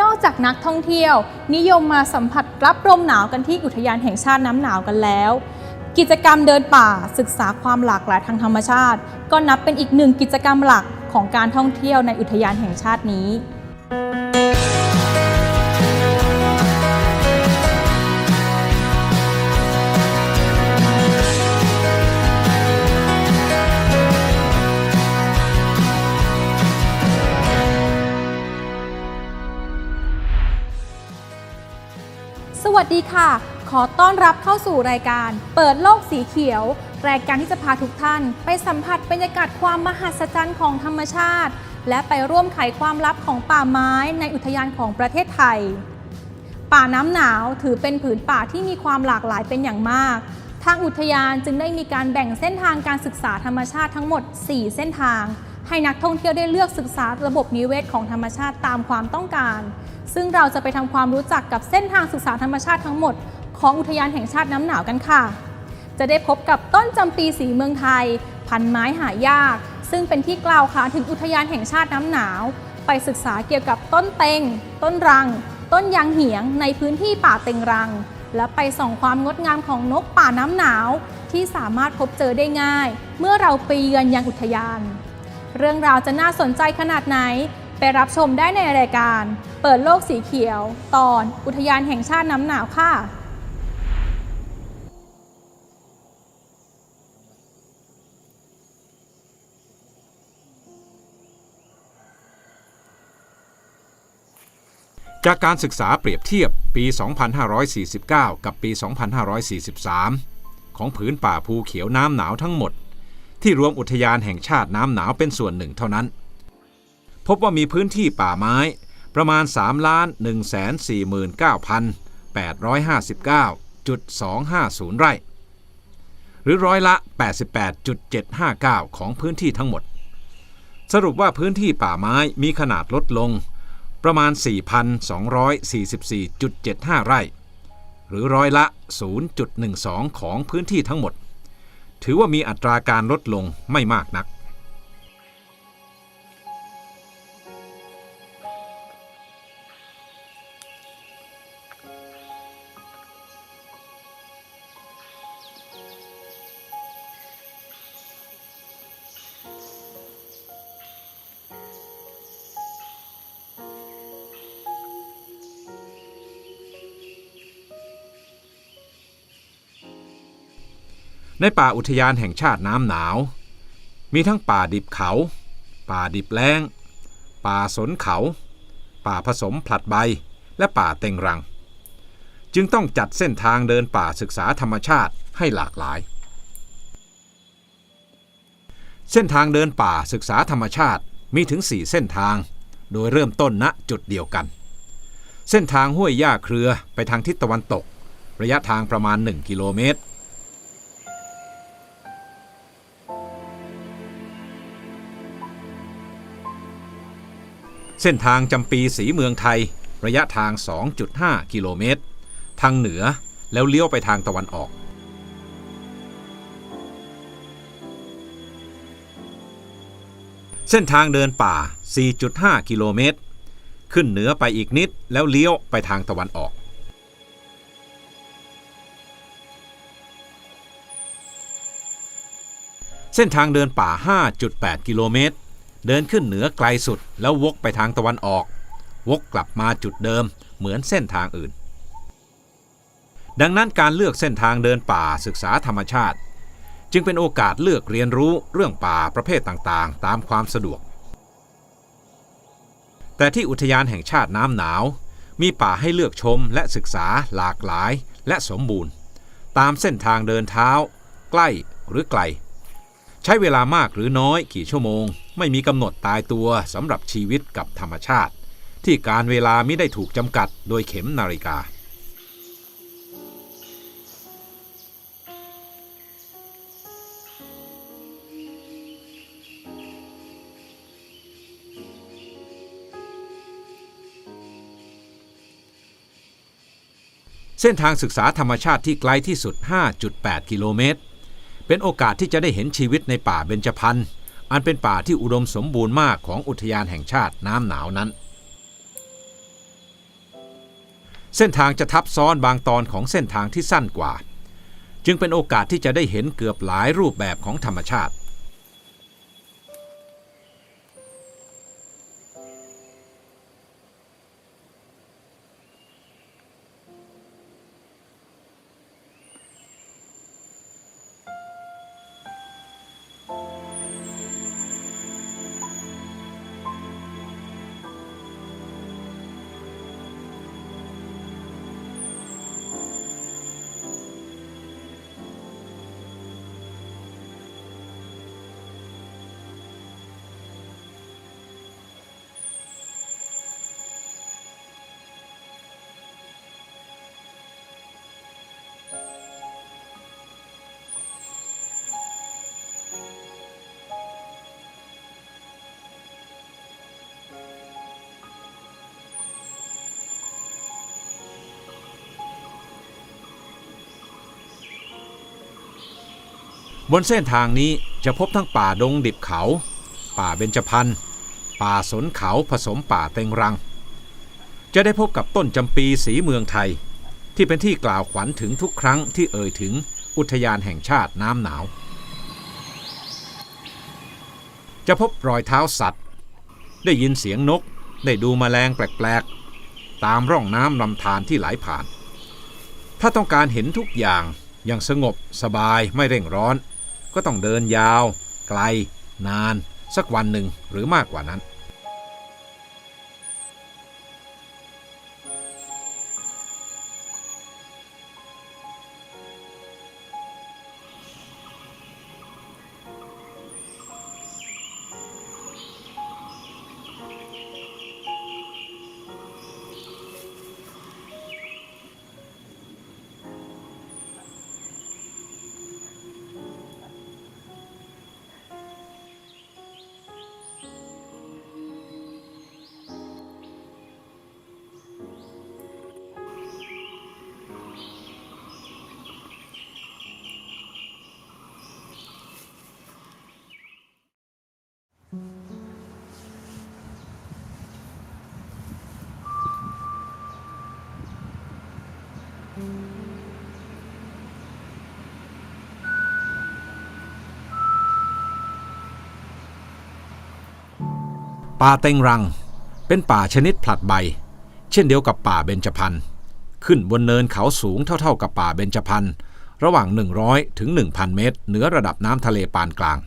นอกจากนักท่องเที่ยว นิยมมาสัมผัสรับลมหนาวกันที่อุทยานแห่งชาติน้ำหนาวกันแล้ว กิจกรรมเดินป่าศึกษาความหลากหลายทางธรรมชาติ ก็นับเป็นอีกหนึ่งกิจกรรมหลักของการท่องเที่ยวในอุทยานแห่งชาตินี้ วัสดีค่ะ ขอต้อนรับเข้าสู่รายการ เปิดโลกสีเขียว รายการที่จะพาทุกท่าน ไปสัมผัสบรรยากาศความมหัศจรรย์ของธรรมชาติ และไปร่วมไขความลับของป่าไม้ในอุทยานของประเทศไทย ป่าน้ำหนาวถือเป็นผืนป่าที่มีความหลากหลายเป็นอย่างมาก ทางอุทยานจึงได้มีการแบ่งเส้นทางการศึกษาธรรมชาติทั้งหมด 4 เส้นทาง ให้นักท่องเที่ยวได้เลือกศึกษาระบบนิเวศของธรรมชาติตามความต้องการ ซึ่งเราจะไปทำความรู้จักกับเส้นทางศึกษาธรรมชาติทั้งหมด ของอุทยานแห่งชาติน้ำหนาวกันค่ะ จะได้พบกับต้นจำปีสีเมืองไทย พันไม้หายาก ซึ่งเป็นที่กล่าวขานถึงอุทยานแห่งชาติน้ำหนาว ไปศึกษาเกี่ยวกับต้นเต็ง ต้นรัง ต้นยางเหียง ในพื้นที่ป่าเต็งรัง และไปส่องความงดงามของนกป่าน้ำหนาว ที่สามารถพบเจอได้ง่าย เมื่อเราไปเยือนยังอุทยาน เรื่องราวจะน่าสนใจขนาดไหน ไปรับชมได้ในรายการ เปิดโลกสีเขียว ตอนอุทยานแห่งชาติน้ำหนาวค่ะ จากการศึกษาเปรียบเทียบปี 2549 กับปี 2543 ของผืนป่าภูเขียวน้ำหนาวทั้งหมด ที่รวมอุทยานแห่งชาติน้ำหนาวเป็นส่วนหนึ่งเท่านั้น พบว่ามีพื้นที่ป่าไม้ ประมาณ 3 ล้าน 149,859.250 ไร่ หรือร้อยละ 88.759 ของพื้นที่ทั้งหมด สรุปว่าพื้นที่ป่าไม้มีขนาดลดลง ประมาณ 4,244.75 ไร่ หรือร้อยละ 0.12 ของพื้นที่ทั้งหมด ถือว่ามีอัตราการลดลงไม่มากนัก ในป่าอุทยานแห่งชาติน้ำหนาว มีทั้งป่าดิบเขา ป่าดิบแล้ง ป่าสนเขา ป่าผสมผลัดใบ และป่าเต็งรัง จึงต้องจัดเส้นทางเดินป่าศึกษาธรรมชาติให้หลากหลาย เส้นทางเดินป่าศึกษาธรรมชาติมีถึง 4 เส้นทาง โดยเริ่มต้นณจุดเดียวกัน เส้นทางห้วยหญ้าเครือไปทางทิศตะวันตก ระยะทางประมาณ 1 กิโลเมตร เส้นทางจำปีสีเมืองไทย ระยะทาง 2.5 กิโลเมตร ทางเหนือแล้วเลี้ยวไปทางตะวันออก เส้นทางเดินป่า 4.5 กิโลเมตร ขึ้นเหนือไปอีกนิดแล้วเลี้ยวไปทางตะวันออกเส้นทางเดินป่า 5.8 กิโลเมตร เดินขึ้นเหนือไกลสุดแล้ววกไปทางตะวันออก วกกลับมาจุดเดิมเหมือนเส้นทางอื่น ดังนั้นการเลือกเส้นทางเดินป่าศึกษาธรรมชาติ จึงเป็นโอกาสเลือกเรียนรู้เรื่องป่าประเภทต่างๆ ตามความสะดวก แต่ที่อุทยานแห่งชาติน้ำหนาว มีป่าให้เลือกชมและศึกษาหลากหลายและสมบูรณ์ ตามเส้นทางเดินเท้า ใกล้หรือไกล ใช้เวลามากหรือน้อยกี่ชั่วโมง ไม่มีกำหนดตายตัวสำหรับชีวิตกับธรรมชาติ ที่การเวลาไม่ได้ถูกจำกัดโดยเข็มนาฬิกา เส้นทางศึกษาธรรมชาติที่ไกลที่สุด 5.8 กิโลเมตร เป็นโอกาสที่จะได้เห็นชีวิตในป่าเบญจพรรณ อันเป็นป่าที่อุดมสมบูรณ์มากของอุทยานแห่งชาติน้ำหนาวนั้น เส้นทางจะทับซ้อนบางตอนของเส้นทางที่สั้นกว่า จึงเป็นโอกาสที่จะได้เห็นเกือบหลายรูปแบบของธรรมชาติ บนเส้นทางนี้จะพบทั้งป่าดงดิบเขา ป่าเบญจพรรณป่าสนเขาผสมป่าเต็งรัง จะได้พบกับต้นจำปีสีเมืองไทย ที่เป็นที่กล่าวขวัญถึงทุกครั้งที่เอ่ยถึงอุทยานแห่งชาติน้ำหนาว จะพบรอยเท้าสัตว์ ได้ยินเสียงนก ได้ดูแมลงแปลกๆ ตามร่องน้ำลำธารที่ไหลผ่าน ถ้าต้องการเห็นทุกอย่างอย่างสงบสบายไม่เร่งร้อน ก็ต้องเดินยาว ไกล นาน สักวันหนึ่งหรือมากกว่านั้น ป่าเต็งรัง เป็นป่าชนิดผลัดใบ เช่นเดียวกับป่าเบญจพรรณขึ้นบนเนินเขาสูงเท่าๆกับป่าเบญจพรรณระหว่าง 100 ถึง 1,000 เมตรเหนือระดับน้ำทะเลปานกลาง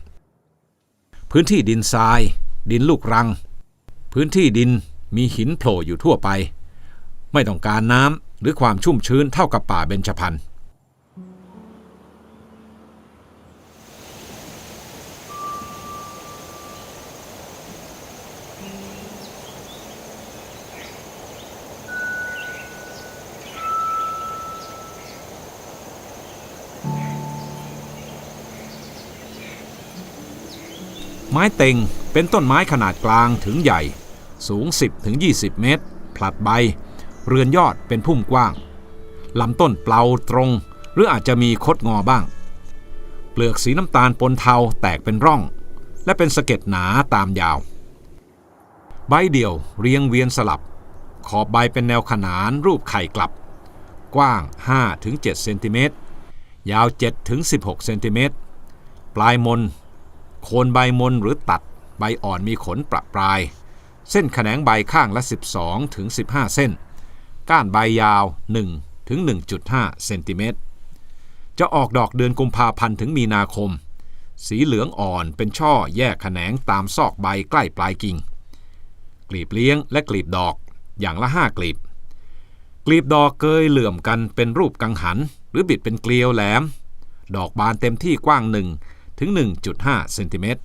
พื้นที่ดินทราย ดินลูกรัง พื้นที่ดินมีหินโผล่อยู่ทั่วไป ไม่ต้องการน้ำหรือความชุ่มชื้นเท่ากับป่าเบญจพรรณ ไม้เต็งเป็นต้นไม้ขนาดกลางถึงใหญ่ สูง 10-20 เมตร ผลัดใบ เรือนยอดเป็นพุ่มกว้างลำต้นเปลาตรง หรืออาจจะมีคดงอบ้าง เปลือกสีน้ำตาลปนเทาแตกเป็นร่อง และเป็นสะเก็ดหนาตามยาว ใบเดี่ยวเรียงเวียนสลับ ขอบใบเป็นแนวขนานรูปไข่กลับ กว้าง 5-7เซนติเมตรยาว 7-16เซนติเมตรปลายมน โคนใบมนหรือตัดใบอ่อนมีขนประปราย เส้นแขนงใบข้างละ 12ถึง15 เส้น ก้านใบยาว1ถึง1.5เซนติเมตรจะออกดอกเดือนกุมภาพันธ์ถึงมีนาคม สีเหลืองอ่อนเป็นช่อแยกแขนงตามซอกใบใกล้ปลายกิ่ง กลีบเลี้ยงและกลีบดอกอย่างละ5กลีบ กลีบดอกเกยเหลื่อมกันเป็นรูปกังหัน หรือบิดเป็นเกลียวแหลม ดอกบานเต็มที่กว้าง1 ถึง 1.5 เซนติเมตร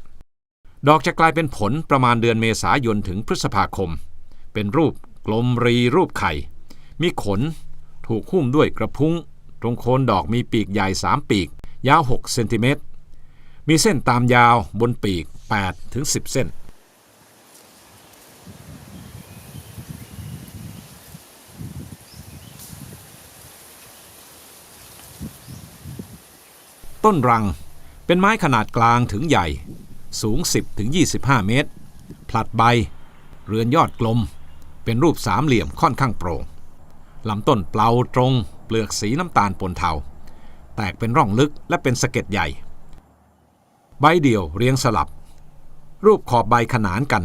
ดอกจะกลายเป็นผลประมาณเดือนเมษายนถึงพฤษภาคม เป็นรูปกลมรีรูปไข่ มีขน ถูกหุ้มด้วยกระพุ้ง ตรงโคนดอกมีปีกใหญ่ 3 ปีก ยาว 6 เซนติเมตร มีเส้นตามยาวบนปีก 8 ถึง 10 เส้นต้นรัง เป็นไม้ขนาดกลางถึงใหญ่ สูง 10ถึง25 เมตร ผลัดใบ เรือนยอดกลม เป็นรูปสามเหลี่ยมค่อนข้างโปร่งลำต้นเปลาตรง เปลือกสีน้ำตาลปนเทา แตกเป็นร่องลึกและเป็นสะเก็ดใหญ่ ใบเดี่ยวเรียงสลับ รูปขอบใบขนานกัน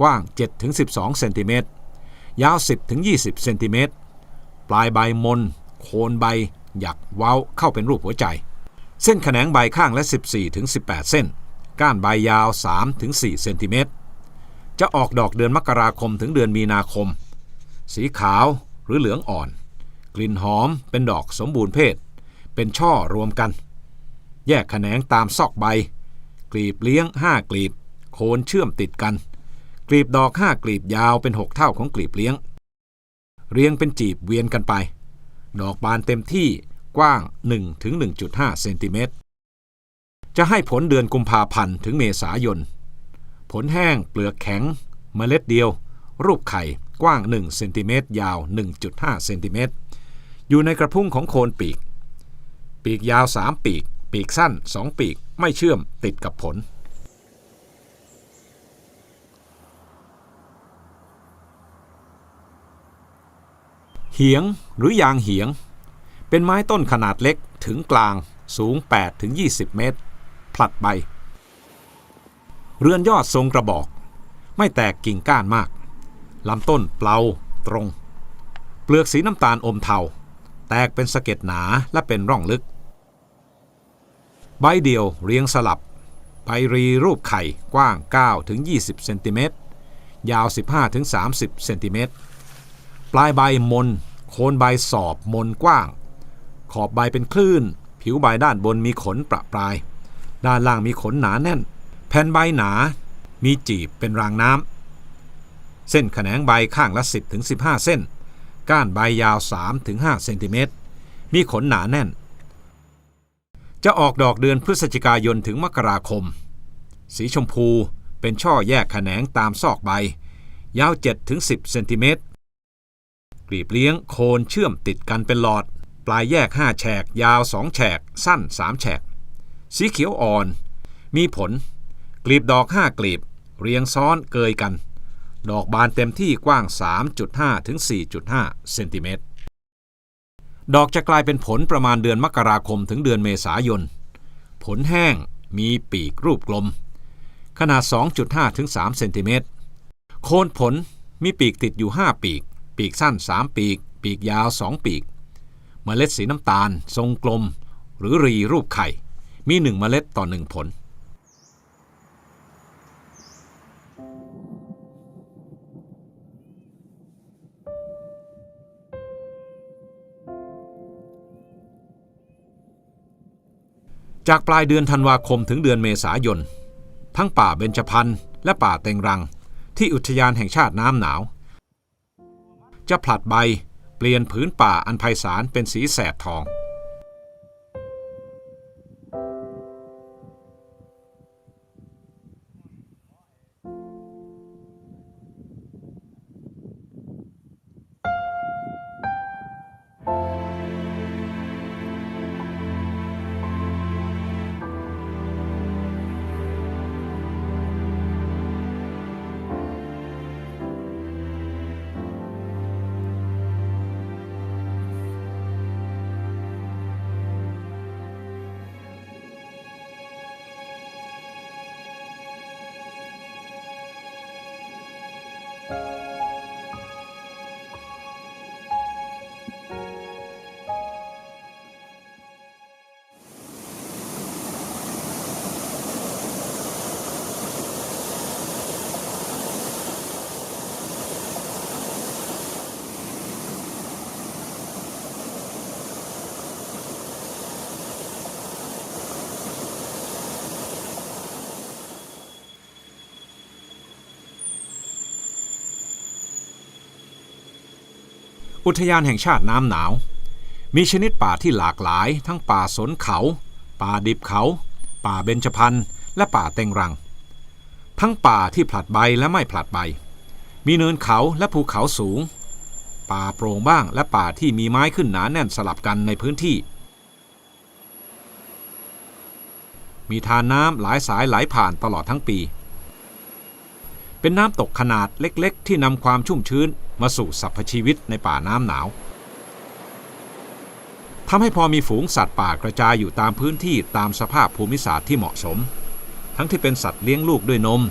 กว้าง 7-12 เซนติเมตร ยาว 10-20 เซนติเมตร ปลายใบมน โคนใบ หยักเว้าเข้าเป็นรูปหัวใจ เส้นแขนงใบข้างละ 14-18 เส้น ก้านใบยาว 3-4 เซนติเมตร จะออกดอกเดือนมกราคมถึงเดือนมีนาคม สีขาวหรือเหลืองอ่อน กลิ่นหอมเป็นดอกสมบูรณ์เพศ เป็นช่อรวมกัน แยกแขนงตามซอกใบ กลีบเลี้ยง 5 กลีบ โคนเชื่อมติดกัน กลีบดอก 5 กลีบยาวเป็น 6 เท่าของกลีบเลี้ยง เรียงเป็นจีบเวียนกันไป ดอกบานเต็มที่ กว้าง 1-1.5 เซนติเมตร จะให้ผลเดือนกุมภาพันธ์ถึงเมษายน ผลแห้งเปลือกแข็ง เมล็ดเดียว รูปไข่กว้าง 1 เซนติเมตร ยาว 1.5 เซนติเมตร อยู่ในกระพุ้งของโคนปีก ปีกยาว 3 ปีก ปีกสั้น 2 ปีก ไม่เชื่อมติดกับผลเหียงหรือยางเหียง เป็นไม้ต้นขนาดเล็กถึงกลางสูง 8-20 เมตร ผลัดใบ เรือนยอดทรงกระบอก ไม่แตกกิ่งก้านมาก ลำต้นเปลาตรง เปลือกสีน้ำตาลอมเทา แตกเป็นสะเก็ดหนาและเป็นร่องลึก ใบเดียวเรียงสลับ ใบรีรูปไข่กว้าง 9-20 เซนติเมตร ยาว 15-30 เซนติเมตร ปลายใบมน โคนใบสอบมนกว้าง ขอบใบเป็นคลื่น ผิวใบด้านบนมีขนประปราย ด้านล่างมีขนหนาแน่น แผ่นใบหนา มีจีบเป็นรางน้ำ เส้นแขนงใบข้างละ 10-15 เส้น ก้านใบยาว 3-5 เซนติเมตร มีขนหนาแน่น จะออกดอกเดือนพฤศจิกายนถึงมกราคม สีชมพูเป็นช่อแยกแขนงตามซอกใบ ยาว 7-10 เซนติเมตรกลีบเลี้ยงโคนเชื่อมติดกันเป็นหลอด ปลายแยก 5 แฉก ยาว 2 แฉก สั้น 3 แฉก สีเขียวอ่อน มีผล กลีบดอก 5 กลีบ เรียงซ้อนเกยกัน ดอกบานเต็มที่กว้าง 3.5 ถึง 4.5 เซนติเมตร ดอกจะกลายเป็นผลประมาณเดือนมกราคมถึงเดือนเมษายน ผลแห้ง มีปีกรูปกลม ขนาด 2.5 ถึง 3 เซนติเมตร โคนผลมีปีกติดอยู่ 5 ปีก ปีกสั้น 3 ปีก ปีกยาว 2 ปีก เมล็ดสีน้ำตาล ทรงกลม หรือรีรูปไข่ มี1เมล็ดต่อ1ผล จากปลายเดือนธันวาคมถึงเดือนเมษายน ทั้งป่าเบญจพรรณและป่าเต็งรัง ที่อุทยานแห่งชาติน้ำหนาว จะผลัดใบ เปลี่ยนผืนป่าอันไพศาลเป็นสีแสดทอง อุทยานแห่งชาติน้ำหนาว มีชนิดป่าที่หลากหลาย ทั้งป่าสนเขา ป่าดิบเขา ป่าเบญจพรรณและป่าเต็งรัง ทั้งป่าที่ผลัดใบและไม่ผลัดใบ มีเนินเขาและภูเขาสูง ป่าโปร่งบ้างและป่าที่มีไม้ขึ้นหนาแน่นสลับกันในพื้นที่ มีทานน้ำหลายสายไหลผ่านตลอดทั้งปี เป็นน้ำตกขนาดเล็กๆ ที่นำความชุ่มชื้น มาสู่สรรพชีวิตในป่าน้ำหนาวทำให้พอมีฝูงสัตว์ป่ากระจายอยู่ตามพื้นที่ตามสภาพภูมิศาสตร์ที่เหมาะสม ทั้งที่เป็นสัตว์เลี้ยงลูกด้วยนม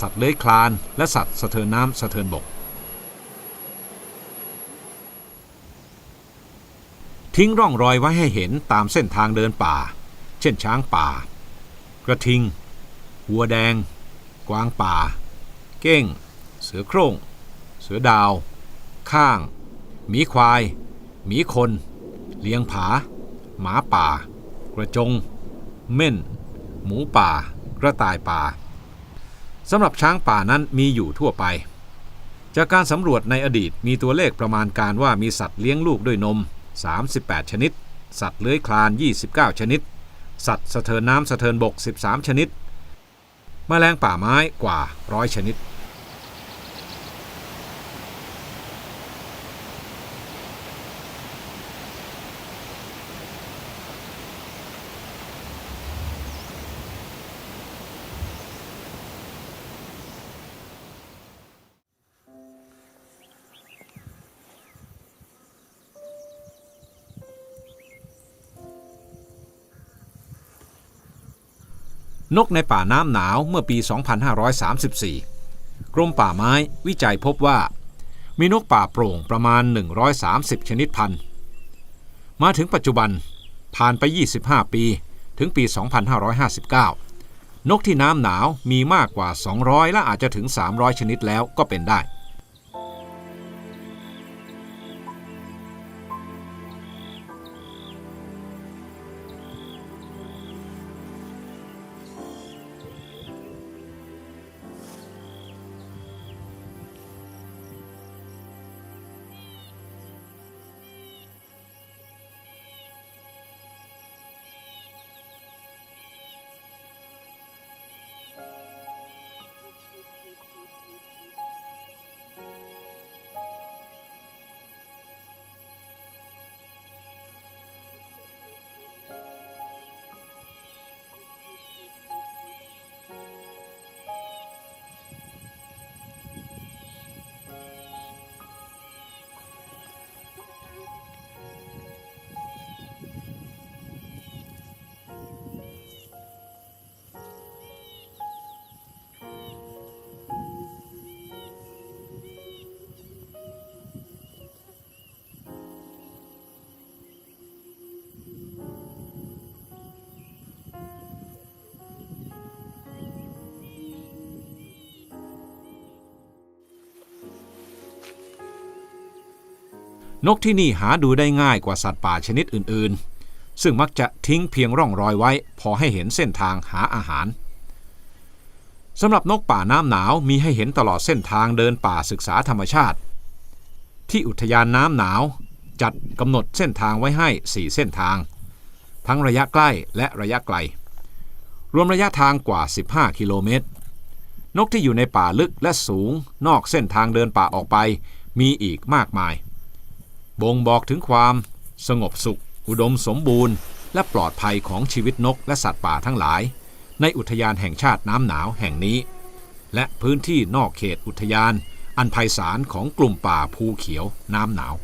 สัตว์เลื้อยคลาน และสัตว์สะเทินน้ำสะเทินบก ทิ้งร่องรอยไว้ให้เห็นตามเส้นทางเดินป่า เช่นช้างป่า กระทิง วัวแดง กวางป่า เก้ง เสือโคร่ง เสือดาว ข้าง หมีควาย หมีคน เลี้ยงผา หมาป่า กระจง เม่น หมูป่า กระต่ายป่าสำหรับช้างป่านั้นมีอยู่ทั่วไป จากการสำรวจในอดีตมีตัวเลขประมาณการว่ามีสัตว์เลี้ยงลูกด้วยนม 38 ชนิด สัตว์เลื้อยคลาน 29 ชนิด สัตว์สะเทินน้ำสะเทินบก 13 ชนิดแมลงป่าไม้กว่าร้อยชนิด นกในป่าน้ำหนาวเมื่อปี 2534 กรมป่าไม้วิจัยพบว่า มีนกป่าโปร่งประมาณ 130 ชนิดพันธุ์ มาถึงปัจจุบันผ่านไป 25 ปีถึงปี 2559 นกที่น้ำหนาวมีมากกว่า 200 และอาจจะถึง 300 ชนิดแล้วก็เป็นได้ นกที่นี่หาดูได้ง่ายกว่าสัตว์ป่าชนิดอื่นๆ ซึ่งมักจะทิ้งเพียงร่องรอยไว้ พอให้เห็นเส้นทางหาอาหารสำหรับนกป่าน้ำหนาวมีให้เห็นตลอดเส้นทางเดินป่าศึกษาธรรมชาติ ที่อุทยานน้ำหนาวจัดกำหนดเส้นทางไว้ให้ 4 เส้นทาง ทั้งระยะใกล้และระยะไกล รวมระยะทางกว่า 15 กิโลเมตร นกที่อยู่ในป่าลึกและสูงนอกเส้นทางเดินป่าออกไป มีอีกมากมาย บ่งบอกถึงความสงบสุข อุดมสมบูรณ์ และปลอดภัยของชีวิตนกและสัตว์ป่าทั้งหลาย ในอุทยานแห่งชาติน้ำหนาวแห่งนี้ และพื้นที่นอกเขตอุทยาน อันไพศาลของกลุ่มป่าภูเขียวน้ำหนาว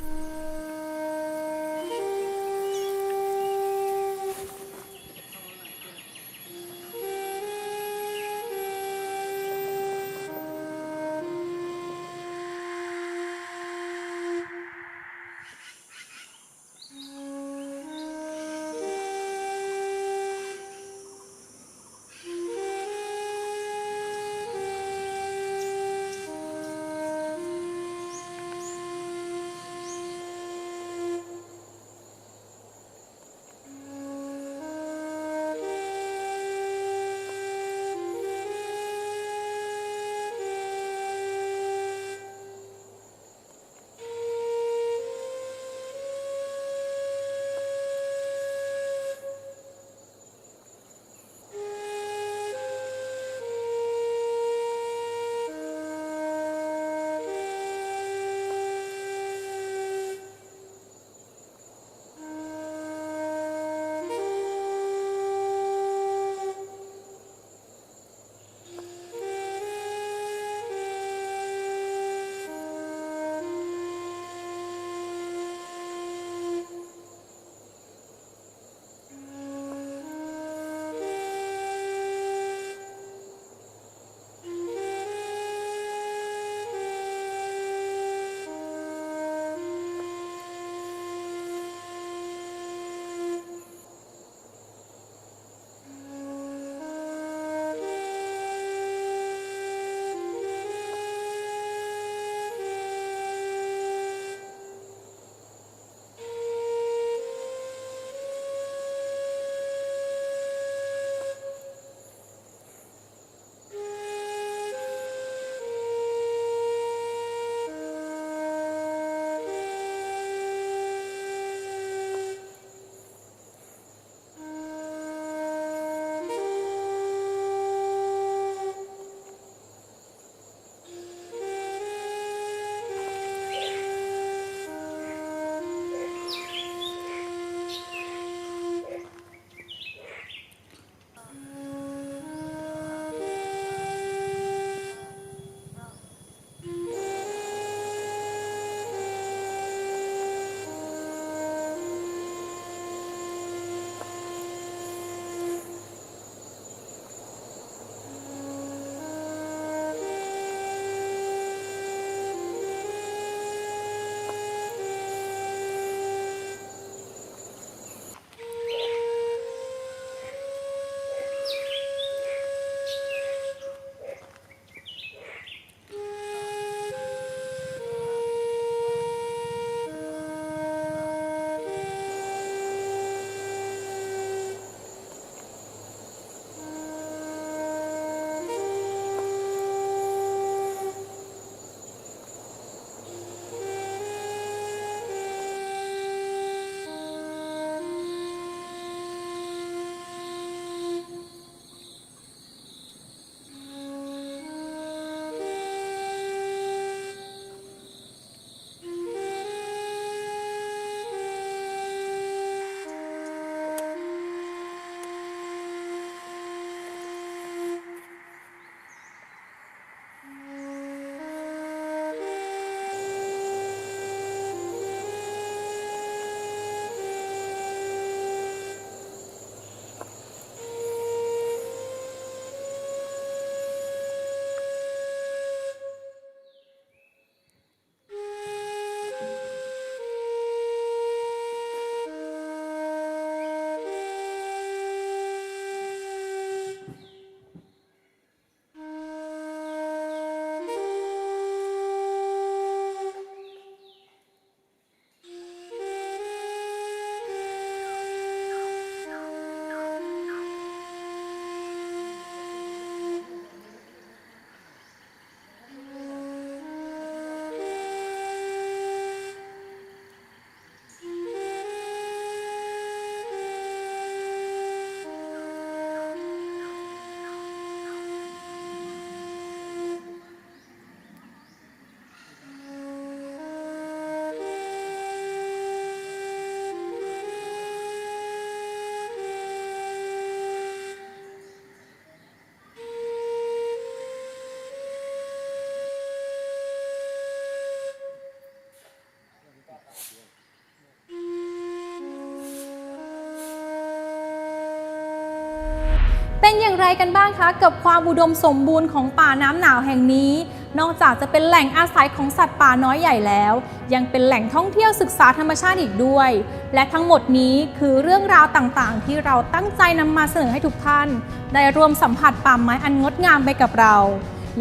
ไรกันบ้างคะ กับความอุดมสมบูรณ์ของป่าน้ำหนาวแห่งนี้ นอกจากจะเป็นแหล่งอาศัยของสัตว์ป่าน้อยใหญ่แล้ว ยังเป็นแหล่งท่องเที่ยวศึกษาธรรมชาติอีกด้วย และทั้งหมดนี้คือเรื่องราวต่างๆ ที่เราตั้งใจนำมาเสนอให้ทุกท่าน ได้ร่วมสัมผัสป่าไม้อันงดงามไปกับเรา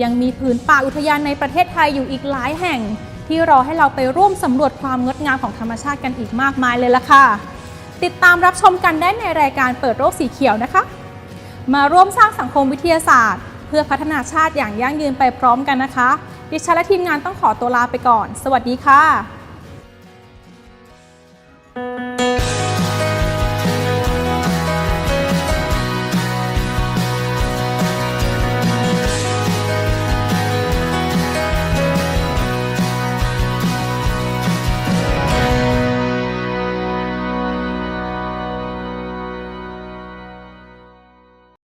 ยังมีผืนป่าอุทยานในประเทศไทยอยู่อีกหลายแห่ง ที่รอให้เราไปร่วมสำรวจความงดงามของธรรมชาติกันอีกมากมายเลยล่ะค่ะ ติดตามรับชมกันได้ในรายการเปิดโลกสีเขียวนะคะ มาร่วมสร้างสังคมวิทยาศาสตร์ เพื่อพัฒนาชาติอย่างยั่งยืนไปพร้อมกันนะคะ ดิฉันและทีมงานต้องขอตัวลาไปก่อน สวัสดีค่ะ